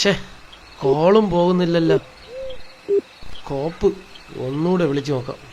ഷേ കോളും പോകുന്നില്ലല്ലോ. കോപ്പ് ഒന്നുകൂടെ വിളിച്ചു നോക്കാം.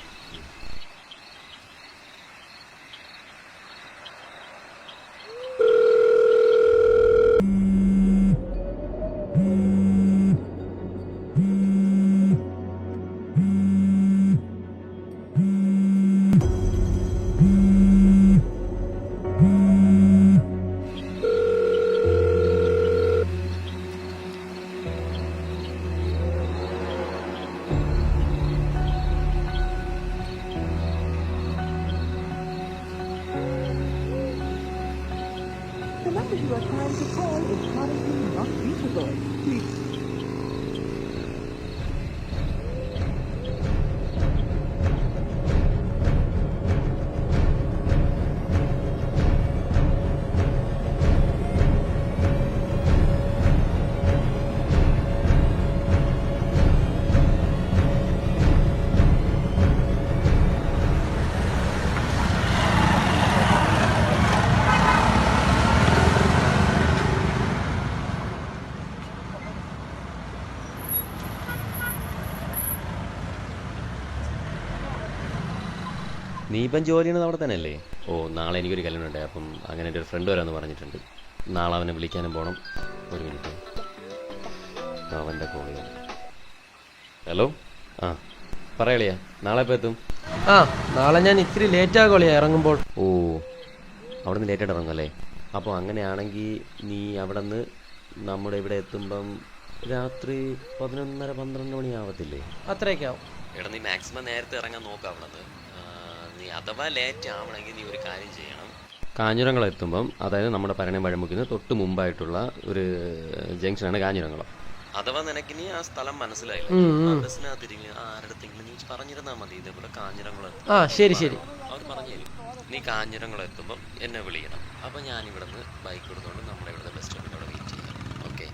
നീ ഇപ്പം ജോലി ചെയ്യുന്നത് അവിടെ തന്നെ അല്ലേ ഓ നാളെ എനിക്കൊരു കല്യാണം ഉണ്ട്. അപ്പം അങ്ങനെ എന്റെ ഒരു ഫ്രണ്ട് വരാമെന്ന് പറഞ്ഞിട്ടുണ്ട്. നാളെ അവനെ വിളിക്കാനും പോകണം ഒരു മിനിറ്റ്. അവന്റെ കോൾ ഹലോ ആ പറയളിയാ. നാളെ ഇപ്പോൾ എത്തും? ആ നാളെ ഞാൻ ഇത്തിരി ലേറ്റ് ആകോളിയാ ഇറങ്ങുമ്പോൾ. ഓ അവിടെ നിന്ന് ലേറ്റായിട്ട് ഇറങ്ങും അല്ലേ അപ്പോൾ അങ്ങനെയാണെങ്കിൽ നീ അവിടെ നിന്ന് നമ്മുടെ ഇവിടെ എത്തുമ്പം രാത്രി പതിനൊന്നര പന്ത്രണ്ട് മണിയാവത്തില്ലേ? അത്രയൊക്കെയാവും എടാ നീ മാക്സിമം നേരത്തെ ഇറങ്ങാൻ നോക്കാം അവിടെ നിന്ന് നീ അഥവാ ലേറ്റ് ആവണമെങ്കിൽ നീ ഒരു കാര്യം ചെയ്യണം. കാഞ്ഞിരംകുളം എത്തുമ്പം അതായത് നമ്മുടെ പരണയം വഴമുക്കിന് തൊട്ട് മുമ്പായിട്ടുള്ള ഒരു ജംഗ്ഷനാണ് കാഞ്ഞിരംകുളം അഥവാ നിനക്ക് നീ ആ സ്ഥലം മനസ്സിലായില്ല. ആ ബസ്സിനകത്തിരിക്കുക ആരുടെങ്കിലും നീ പറഞ്ഞിരുന്നാൽ മതി. ഇതേപോലെ കാഞ്ഞിരംകുളം എത്തും ആ ശരി ശരി. അവർ പറഞ്ഞു തരും. നീ കാഞ്ഞിരംകുളം എത്തുമ്പം എന്നെ വിളിക്കണം. അപ്പം ഞാൻ ഇവിടെ നിന്ന് ബൈക്ക് എടുത്തുകൊണ്ട് നമ്മുടെ ഇവിടുത്തെ ബസ് സ്റ്റോപ്പിന്റെ അവിടെ വെയിറ്റ് ചെയ്യാം. ഓക്കെ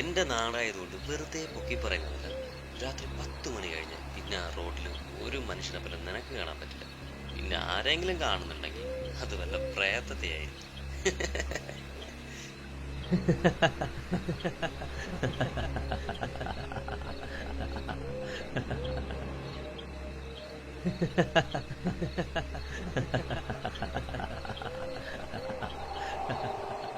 എന്റെ നാടായതുകൊണ്ട് വെറുതെ പൊക്കി പറയുന്നില്ല രാത്രി പത്ത് മണി കഴിഞ്ഞ് ആ റോഡിൽ ഒരു മനുഷ്യനെ പോലും നിനക്ക് കാണാൻ പറ്റില്ല. പിന്നെ ആരെങ്കിലും കാണുന്നുണ്ടെങ്കിൽ അത് വല്ല പ്രേതത്തെയായിരിക്കും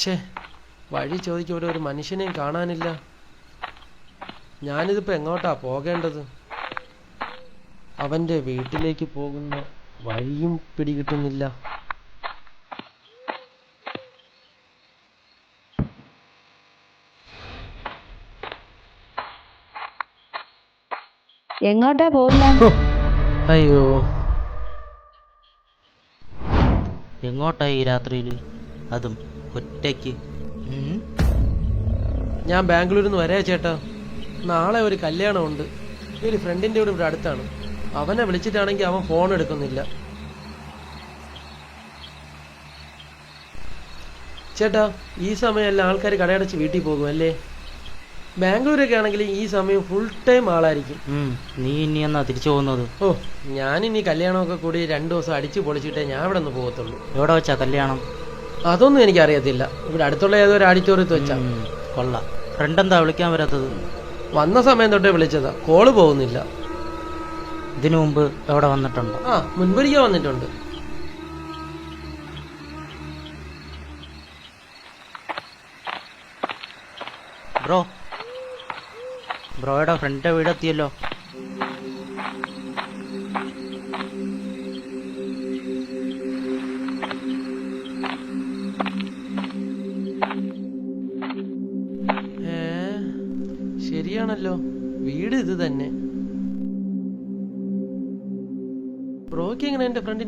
ഷേ വഴി ചോദിക്കും ഇവിടെ ഒരു മനുഷ്യനെയും കാണാനില്ല. ഞാനിതിപ്പോ എങ്ങോട്ടാ പോകേണ്ടത്? അവന്റെ വീട്ടിലേക്ക് പോകുന്ന വഴിയും പിടികിട്ടുന്നില്ല. എങ്ങോട്ടാ പോകുന്ന? അയ്യോ. എങ്ങോട്ടായി ഈ രാത്രിയിൽ അതും ഒറ്റയ്ക്ക്. ഞാൻ ബാംഗ്ലൂരിൽ നിന്ന് വരാ ചേട്ടാ. നാളെ ഒരു കല്യാണമുണ്ട്. ഒരു ഫ്രണ്ടിന്റെ കൂടെ ഇവിടെ അടുത്താണ്. അവനെ വിളിച്ചിട്ടാണെങ്കിൽ അവൻ ഫോൺ എടുക്കുന്നില്ല. ചേട്ടാ ഈ സമയമല്ല ആൾക്കാർ കടയടച്ച് വീട്ടിൽ പോകും അല്ലേ? ബാംഗ്ലൂരൊക്കെ ആണെങ്കിൽ ഈ സമയം ഫുൾ ടൈം ആളായിരിക്കും. നീ ഇനി എന്നാ തിരിച്ചു പോകുന്നത്? ഓ ഞാനിനി കല്യാണമൊക്കെ കൂടി രണ്ടു ദിവസം അടിച്ചു പൊളിച്ചിട്ടേ ഞാൻ ഇവിടെ നിന്ന് പോകത്തുള്ളൂ. എവിടെ വെച്ചാ കല്യാണം? അതൊന്നും എനിക്കറിയത്തില്ല. ഇവിടെ അടുത്തുള്ള ഏതോ ഒരു വെച്ചാ. കൊള്ളാം. ഫ്രണ്ട് എന്താ വിളിക്കാൻ വരാത്തത്? വന്ന സമയം തൊട്ടേ വിളിച്ചതാ. കോൾ പോകുന്നില്ല. ഇതിനു മുമ്പ് എവിടെ വന്നിട്ടുണ്ടോ? ആ മുൻപൊരിക്ക വന്നിട്ടുണ്ട്. ബ്രോ. ബ്രോയുടെ ഫ്രണ്ടിന്റെ വീടെത്തിയല്ലോ.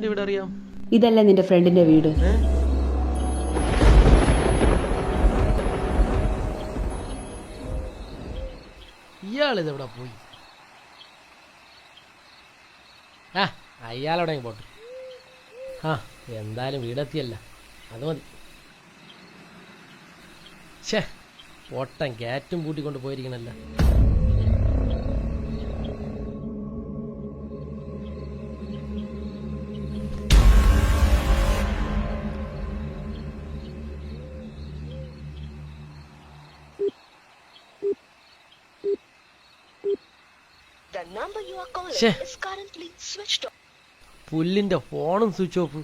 ഫ്രണ്ടിന്റെ വീട് അറിയാം. ഇതല്ലേ നിന്റെ ഫ്രണ്ടിന്റെ വീട്? ഇയാളിതെവിടെ ഇയാളിത് പോയി? ആ അയാളവിടെ പോട്ടെ. ആ എന്തായാലും വീടെത്തിയല്ല. അത് മതി. ഛേ പൊട്ടൻ കാറ്റും കൂട്ടിക്കൊണ്ട് പോയിരിക്കണല്ല. പുല്ലിന്റെ ഫോണും സ്വിച്ച് ഓഫ്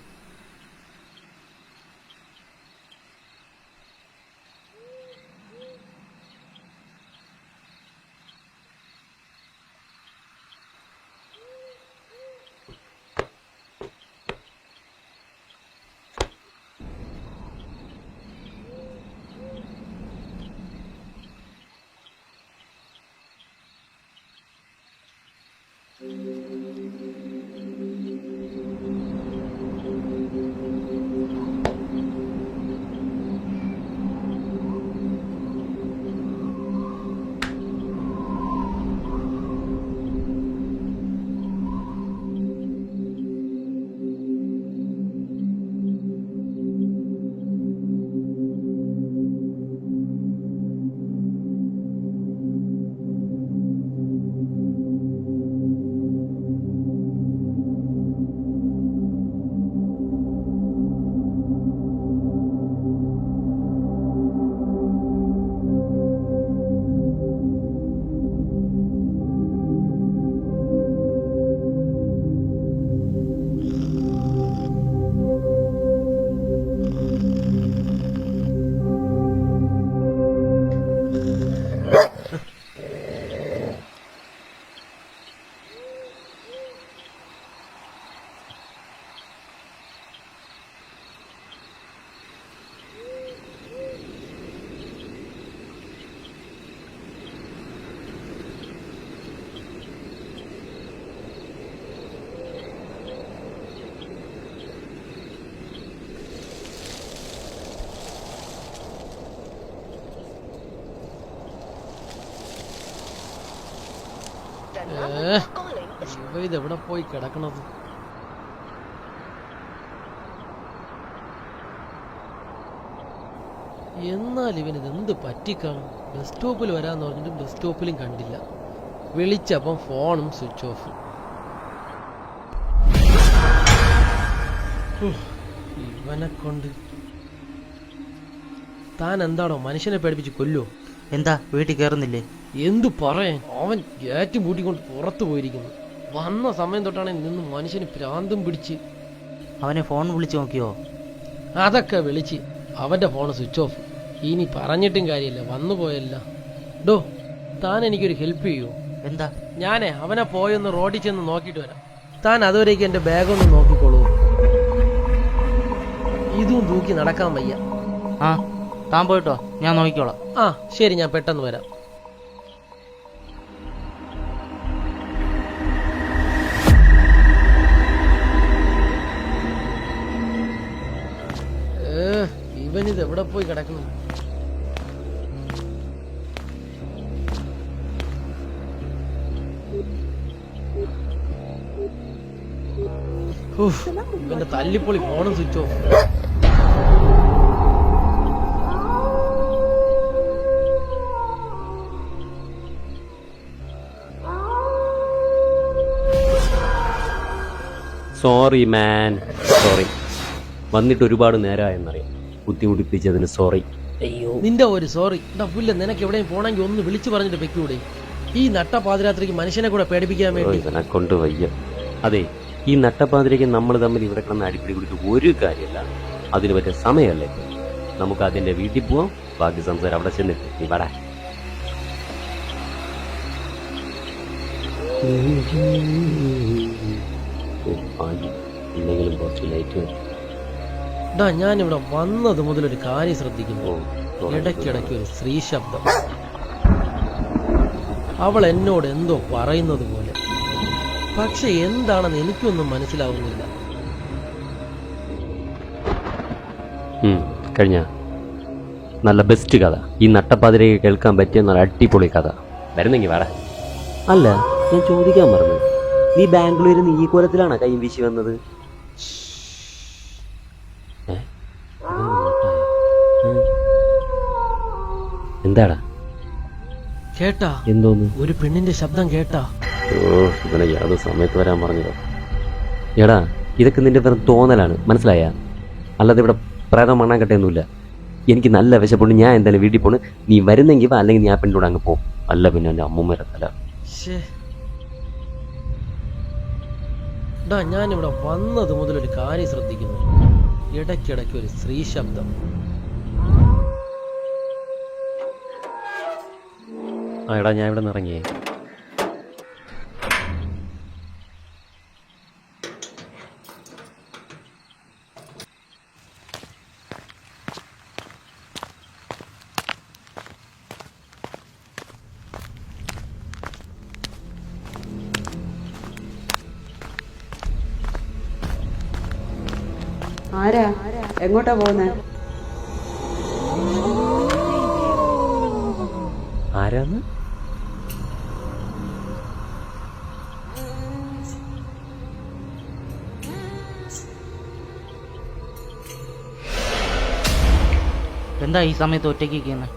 ഇതെവിടെ പോയി കിടക്കണത്? എന്നാൽ ഇവനിത് എന്ത് പറ്റിക്കാണ്? ബസ് സ്റ്റോപ്പിൽ വരാന്ന് പറഞ്ഞിട്ടും ബസ് സ്റ്റോപ്പിലും കണ്ടില്ല. വിളിച്ചപ്പം ഫോണും സ്വിച്ച് ഓഫ് ഇവനെ കൊണ്ട്. താൻ എന്താണോ മനുഷ്യനെ പേടിപ്പിച്ച് കൊല്ലോ എന്താ വീട്ടിൽ കയറുന്നില്ലേ എന്തു പറയാൻ? അവൻ ഗേറ്റ് പൂട്ടിക്കൊണ്ട് പുറത്തു പോയിരിക്കുന്നു. വന്ന സമയം തൊട്ടാണ് നിന്ന് മനുഷ്യന് ഭ്രാന്തും പിടിച്ച്. അവനെ ഫോൺ വിളിച്ചു നോക്കിയോ? അതൊക്കെ വിളിച്ച് അവന്റെ ഫോൺ സ്വിച്ച് ഓഫ്. ഇനി പറഞ്ഞിട്ടും കാര്യമില്ല. വന്നു പോയല്ല. ഡോ താൻ എനിക്കൊരു ഹെൽപ്പ് ചെയ്യൂ. എന്താ? ഞാനേ അവനെ പോയൊന്ന് റോഡിൽ ചെന്ന് നോക്കിയിട്ട് വരാം. താൻ അതുവരേക്ക് എന്റെ ബാഗ് ഒന്ന് നോക്കിക്കോളൂ. ഇതും തൂക്കി നടക്കാൻ വയ്യ. ആ താൻ പോയിട്ടോ? ഞാൻ നോക്കിക്കോളാം. ആ ശരി ഞാൻ പെട്ടെന്ന് വരാം. ഇവനിത് എവിടെ പോയി കിടക്കണം എന്റെ തല്ലിപ്പൊളി ഫോണും switch off. Sorry man sorry വന്നിട്ട് ഒരുപാട് നേരമായെന്നറിയാം ബുദ്ധിമുട്ടിപ്പിച്ചതിന് സോറി അയ്യോ. നിന്റെ ഒരു സോറി എടാ പുല്ല നിനക്ക് എവിടെയും പോണെങ്കിൽ ഒന്ന് വിളിച്ചു പറഞ്ഞിട്ട് വെക്കൂടെ ഈ നട്ടപാതിരാത്രിക്ക് മനുഷ്യനെ കൂടെ പേടിപ്പിക്കാൻ വേണ്ടി. ഇവനെ കൊണ്ട് വയ്യ. അതെ ഈ നട്ടപ്പാതിരയ്ക്ക് നമ്മൾ തമ്മിൽ ഇവിടെ കിടന്ന് അടിപിടി കൊടുത്ത് ഒരു കാര്യമല്ല അതിന് പറ്റിയ സമയമല്ലേ ഇപ്പൊ. നമുക്ക് അതിന്റെ വീട്ടിൽ പോവാം. ബാക്കി സംസാരം അവിടെ ചെന്നിട്ട് നീ ഭാഗ്യം. ഇല്ലെങ്കിലും കുറച്ച് ലൈറ്റ് വരും ഡാ ഞാനിവിടെ വന്നത് മുതൽ ഒരു കാര്യം ശ്രദ്ധിക്കുമ്പോൾ ഇടയ്ക്കിടയ്ക്ക് ഒരു സ്ത്രീ ശബ്ദം. അവൾ എന്നോട് എന്തോ പറയുന്നത് പോലെ. പക്ഷെ എന്താണെന്ന് എനിക്കൊന്നും മനസ്സിലാവുന്നില്ല. ഉം, കഴിഞ്ഞ. നല്ല ബെസ്റ്റ് കഥ. ഈ നട്ടപ്പാതിരയ്ക്ക് കേൾക്കാൻ പറ്റിയ നല്ല അടിപൊളി കഥ. വരുന്നെങ്കിൽ വേറെ അല്ല ഞാൻ ചോദിക്കാൻ പറഞ്ഞു നീ ബാംഗ്ലൂരിൽ നിന്ന് ഈ കോലത്തിലാണോ കൈ വീശി വന്നത് ഏ? ഇവന് നോട്ടായോ? ഏ? എന്താടാ? കേട്ടാ? എന്തോന്ന്? ഒരു പെണ്ണിന്റെ ശബ്ദം കേട്ടാ? ഓ ഇവനെ യാതൊരു സമയത്ത് വരാൻ പറഞ്ഞതോ? എടാ ഇതൊക്കെ നിന്റെ വെറും തോന്നലാണ് മനസ്സിലായ? അല്ലാതെ ഇവിടെ പ്രേതം മണ്ണാൻ കട്ടയൊന്നുമില്ല. എനിക്ക് നല്ല വിശപ്പുണ്ട് ഞാൻ എന്തായാലും വീട്ടിൽ പോണ്. നീ വരുന്നെങ്കിൽ വാ അല്ലെങ്കിൽ നീ ആ പെണ്ണിലൂടെ അങ്ങ് പോ. അല്ല പിന്നെ എന്റെ അമ്മ തല. ഞാനിവിടെ വന്നത് മുതൽ ഒരു കാര്യം ശ്രദ്ധിക്കുന്നു. ഇടയ്ക്കിടയ്ക്ക് ഒരു സ്ത്രീ ശബ്ദം. ആ എടാ ഞാൻ ഇവിടെ നിന്ന് ഇറങ്ങിയേ. ആരാ? എങ്ങോട്ടാ പോകുന്നത് ആരാന്ന്? എന്താ ഈ സമയത്ത് ഒറ്റയ്ക്ക് ഇരിക്കുന്നത്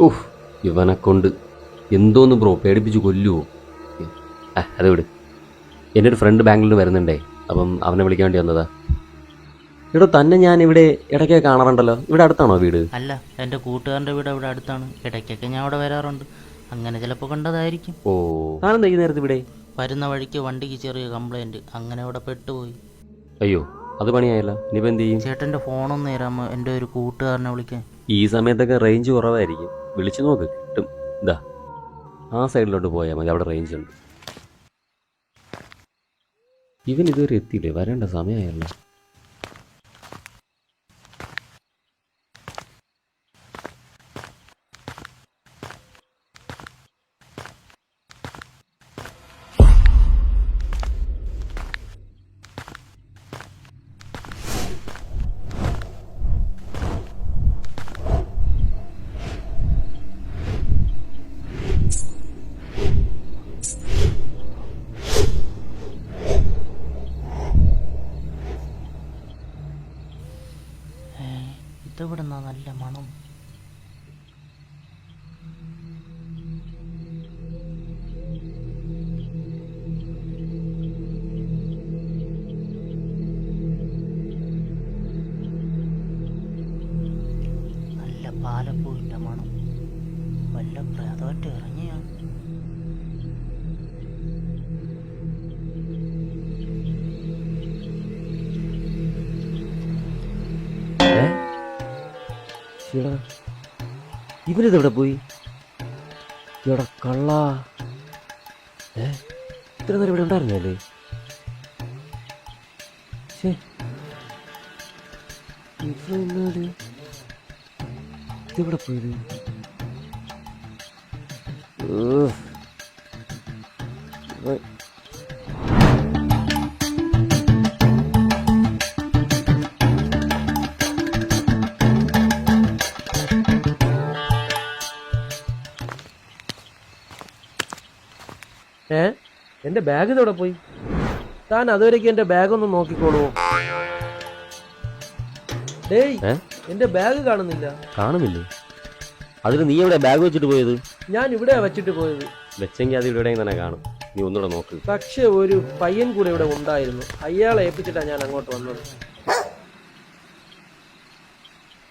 ഉഫ് ഇവനെ കൊണ്ട് എന്തോന്ന് ബ്രോ പേടിപ്പിച്ച് കൊല്ലുവോ? ആ അത് വിട്. എന്റെ ഒരു ഫ്രണ്ട് ബാംഗ്ലൂരിൽ വരുന്നുണ്ടേ അപ്പം അവനെ വിളിക്കാൻ വേണ്ടി വന്നതാ. എടോ തന്നെ ഞാൻ ഇവിടെ ഇടയ്ക്ക് കാണാറുണ്ടല്ലോ. ഇവിടെ അടുത്താണോ വീട്? അല്ല എന്റെ കൂട്ടുകാരന്റെ വീട് ഇവിടെ അടുത്താണ്. ഇടയ്ക്കൊക്കെ ഞാൻ അവിടെ വരാറുണ്ട്. അങ്ങനെ ചിലപ്പോൾ കണ്ടതായിരിക്കും. ഓ. താനെന്താ ഈ നേരത്ത് ഇവിടെ? വരുന്ന വഴിക്ക് വണ്ടിക്ക് ചെറിയ കംപ്ലൈന്റ് അങ്ങനെ അവിടെ പെട്ടുപോയി. അയ്യോ അത് പണിയായല്ല. ഇനിയിപ്പോൾ എന്ത് ചെയ്യും? ചേട്ടന്റെ ഫോണൊന്ന് തരാമോ എന്റെ ഒരു കൂട്ടുകാരനെ വിളിക്കാൻ. ഈ സമയത്തൊക്കെ റേഞ്ച് കുറവായിരിക്കും. വിളിച്ചു നോക്ക് കിട്ടും. ഇതാ ആ സൈഡിലോട്ട് പോയാൽ മതി. അവിടെ റേഞ്ച് ഉണ്ട്. ഇവൻ ഇതുവരെ എത്തിയില്ലേ? വരേണ്ട സമയമായല്ലോ. ഇതെവിടുന്നാ നല്ല മണം. നല്ല പാലപ്പൂവിന്റെ മണം. വല്ല പ്രേതമായിട്ട് ഇറങ്ങിയാണ് ഇവരിതെവിടെ പോയി? ഇവിടെ കള്ള. ഏ? ഇത്ര നേരം ഇവിടെ ഉണ്ടായിരുന്നല്ലേ? ഇവിടെ പോയത്? ഓ. എന്റെ ബാഗ് ഇതോടെ പോയി? താൻ അതുവരേക്ക് എന്റെ ബാഗ് ഒന്ന് നോക്കിക്കോളൂ. ഡേയ് ഏ? എന്റെ ബാഗ് കാണുന്നില്ല. കാണുന്നില്ലേ? അതിന് നീ എവിടെ ബാഗ് വെച്ചിട്ട് പോയത്? ഞാൻ ഇവിടെ വെച്ചിട്ട് പോയത്. വെച്ചെങ്കിൽ അത് ഇവിടെ തന്നെ കാണും. നീ ഒന്നുകൂടെ നോക്ക്. പക്ഷെ ഒരു പയ്യൻ കൂടെ ഇവിടെ ഉണ്ടായിരുന്നു. അയാളെ ഏൽപ്പിച്ചിട്ടാണ് ഞാൻ അങ്ങോട്ട് വന്നത്.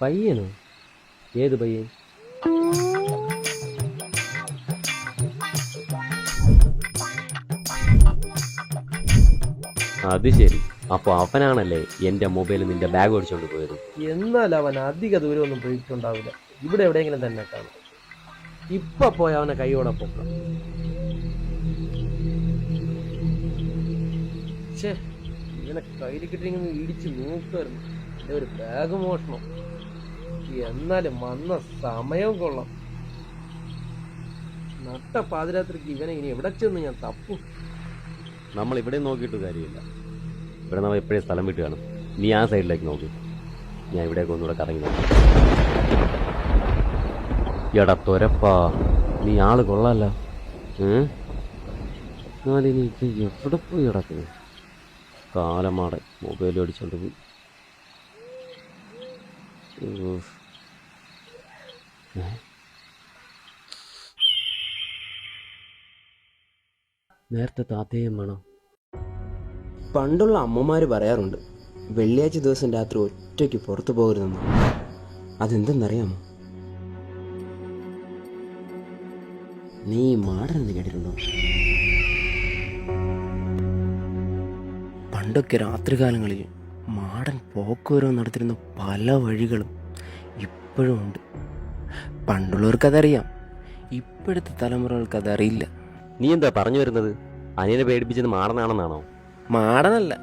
പയ്യനോ? ഏത് പയ്യൻ? അത് ശരി. അപ്പോൾ അവനാണല്ലേ എന്റെ മൊബൈൽ നിന്റെ ബാഗ് ഓടിച്ചോണ്ട് പോയത്? എന്നാൽ അവൻ അധിക ദൂരമൊന്നും പോയിട്ടുണ്ടാവില്ല. ഇവിടെ എവിടെയെങ്കിലും തന്നെ കാണും. ഇപ്പൊ പോയ അവനെ കൈയോടെ പൊക്കാം. ഛേ ഇങ്ങനെ കയ്യിൽ കിട്ടിയെങ്കിൽ ഇടിച്ച് നോക്കുമായിരുന്നു എന്റെ ഒരു ബാഗ് മോഷണം. എന്നാലും വന്ന സമയം കൊള്ളാം. നട്ട പാതിരാത്രിക്ക് ഇവനെ ഇനി എവിടെ ചെന്ന് ഞാൻ തപ്പും? നമ്മൾ ഇവിടെ നോക്കിയിട്ട് കാര്യമില്ല. ഇവിടെ നമ്മൾ എപ്പോഴും സ്ഥലം വിട്ട് കാണും. നീ ആ സൈഡിലേക്ക് നോക്കി. ഞാൻ ഇവിടേക്ക് ഒന്നുകൂടെ കറങ്ങി നോക്കാം. എടാ നീ ആൾ കൊള്ളാല്ല. എന്നാലും നീ ഇത് എവിടെ പോയി കിടക്കുന്നു? കാലമാട മൊബൈൽ അടിച്ചോണ്ട് പോയി. ഉഫ്. നേരത്തെ താത്തയും വേണം. പണ്ടുള്ള അമ്മമാർ പറയാറുണ്ട് വെള്ളിയാഴ്ച ദിവസം രാത്രി ഒറ്റയ്ക്ക് പുറത്തു പോകരുതെന്ന്. അതെന്തെന്നറിയാമോ? നീ മാടനെന്ന് കേട്ടിട്ടുണ്ടോ? പണ്ടൊക്കെ രാത്രികാലങ്ങളിൽ മാടൻ പോക്കുവരവ് നടത്തിരുന്ന പല വഴികളും ഇപ്പോഴും ഉണ്ട്. പണ്ടുള്ളവർക്കതറിയാം ഇപ്പോഴത്തെ തലമുറകൾക്ക് അതറിയില്ല നീ എന്താ പറഞ്ഞു വരുന്നത്? അനിയനെ പേടിപ്പിച്ചത് മാടനാണെന്നാണോ മാടനല്ല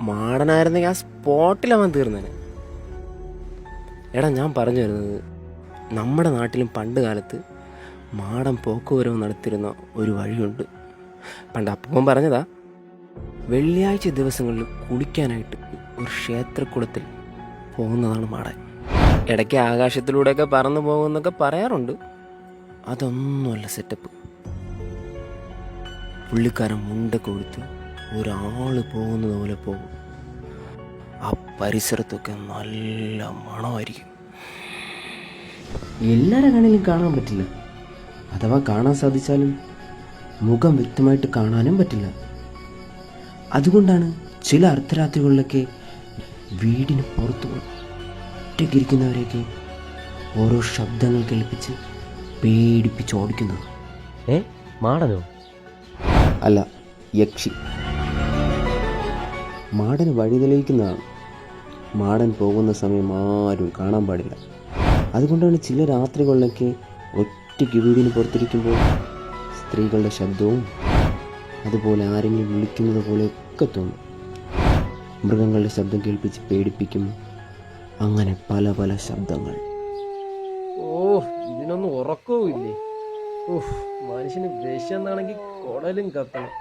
മാടനായിരുന്നെങ്കിൽ ആ സ്പോട്ടിൽ അവൻ തീർന്നേനെ. എടാ ഞാൻ പറഞ്ഞു വരുന്നത് നമ്മുടെ നാട്ടിലും പണ്ട് കാലത്ത് മാടൻ പോക്കുവരവ് നടത്തിരുന്ന ഒരു വഴിയുണ്ട്. പണ്ട് അപ്പം പറഞ്ഞതാ വെള്ളിയാഴ്ച ദിവസങ്ങളിൽ കുളിക്കാനായിട്ട് ഒരു ക്ഷേത്രക്കുളത്തിൽ പോകുന്നതാണ് മാടൻ ഇടയ്ക്ക് ആകാശത്തിലൂടെയൊക്കെ പറന്നു പോകുമെന്നൊക്കെ പറയാറുണ്ട്. അതൊന്നുമല്ല സെറ്റപ്പ് പുള്ളിക്കാരൻ മുണ്ട കൊഴുത്ത് ഒരാൾ പോകുന്നത് പോലെ പോകും. ആ പരിസരത്തൊക്കെ നല്ല മണമായിരിക്കും. എല്ലാവരുടെ കണ്ണിലും കാണാൻ പറ്റില്ല. അഥവാ കാണാൻ സാധിച്ചാലും മുഖം വ്യക്തമായിട്ട് കാണാനും പറ്റില്ല. അതുകൊണ്ടാണ് ചില അർദ്ധരാത്രികളിലൊക്കെ വീടിന് പുറത്തു ഒറ്റയ്ക്കിരിക്കുന്നവരെയൊക്കെ ഓരോ ശബ്ദങ്ങൾ കേൾപ്പിച്ച് പേടിപ്പിച്ച് ഓടിക്കുന്നത്. ഏ? മാടനോ അല്ല യക്ഷി. മാടൻ വഴി തെളിയിക്കുന്നതാണ് മാടൻ പോകുന്ന സമയം ആരും കാണാൻ പാടില്ല. അതുകൊണ്ടാണ് ചില രാത്രികളിലൊക്കെ ഒറ്റയ്ക്ക് വീടിന് പുറത്തിരിക്കുമ്പോൾ സ്ത്രീകളുടെ ശബ്ദവും അതുപോലെ ആരെങ്കിലും വിളിക്കുന്നത് പോലെയൊക്കെ തോന്നും. മൃഗങ്ങളുടെ ശബ്ദം കേൾപ്പിച്ച് പേടിപ്പിക്കും. അങ്ങനെ പല പല ശബ്ദങ്ങൾ. ഓ ഇതിനൊന്നും ഉറക്കവും ഇല്ലേ ഓഹ് മനുഷ്യന് വിശന്നാണെങ്കിൽ കുടലും കത്തണം.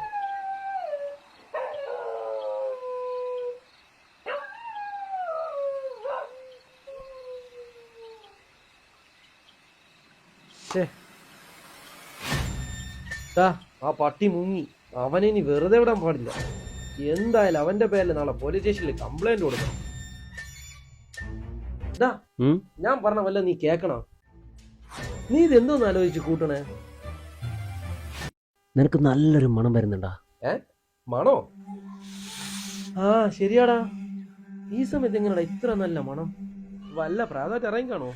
ആ പട്ടി മുങ്ങി. അവനെ ഇനി വെറുതെ വിടാൻ പാടില്ല. എന്തായാലും അവന്റെ പേരിൽ നാളെ പോലീസ് സ്റ്റേഷനിൽ കംപ്ലൈന്റ് കൊടുക്കണം? ഞാൻ പറഞ്ഞ വല്ല നീ കേക്കണോ? നീ ഇത് എന്തോന്ന് ആലോചിച്ച് കൂട്ടണേ? നിനക്ക് നല്ലൊരു മണം വരുന്നുണ്ടാ. മണോ? ആ ശരിയാടാ. ഈ സമയത്ത് എങ്ങനെയാടാ ഇത്ര നല്ല മണം? വല്ല പ്രാധാന്യം ഇറങ്ങി കാണോ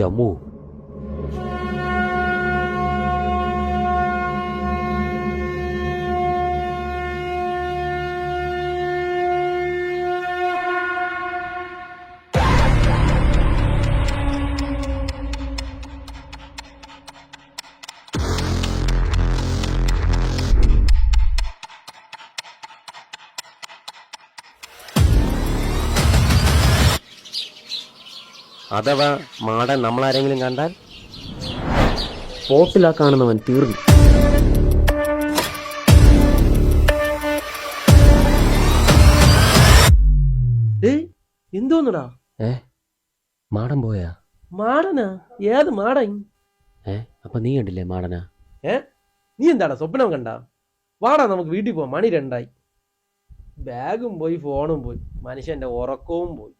എന്റെ അമ്മു അഥവാ മാടൻ നമ്മളാരെങ്കിലും കണ്ടാൽ സ്പോട്ടിലാ കാണുന്നവൻ തീർന്നു എന്തോന്നടാ? ഏ മാടൻ പോയാ? മാടനാ? ഏത് മാടൻ? ഏ അപ്പൊ നീ കണ്ടില്ലേ മാടനാ? ഏ നീ എന്താടാ സ്വപ്നം കണ്ട? വാടാ നമുക്ക് വീട്ടിൽ പോവാം. മണി രണ്ടായി. ബാഗും പോയി ഫോണും പോയി. മനുഷ്യന്റെ ഉറക്കവും പോയി.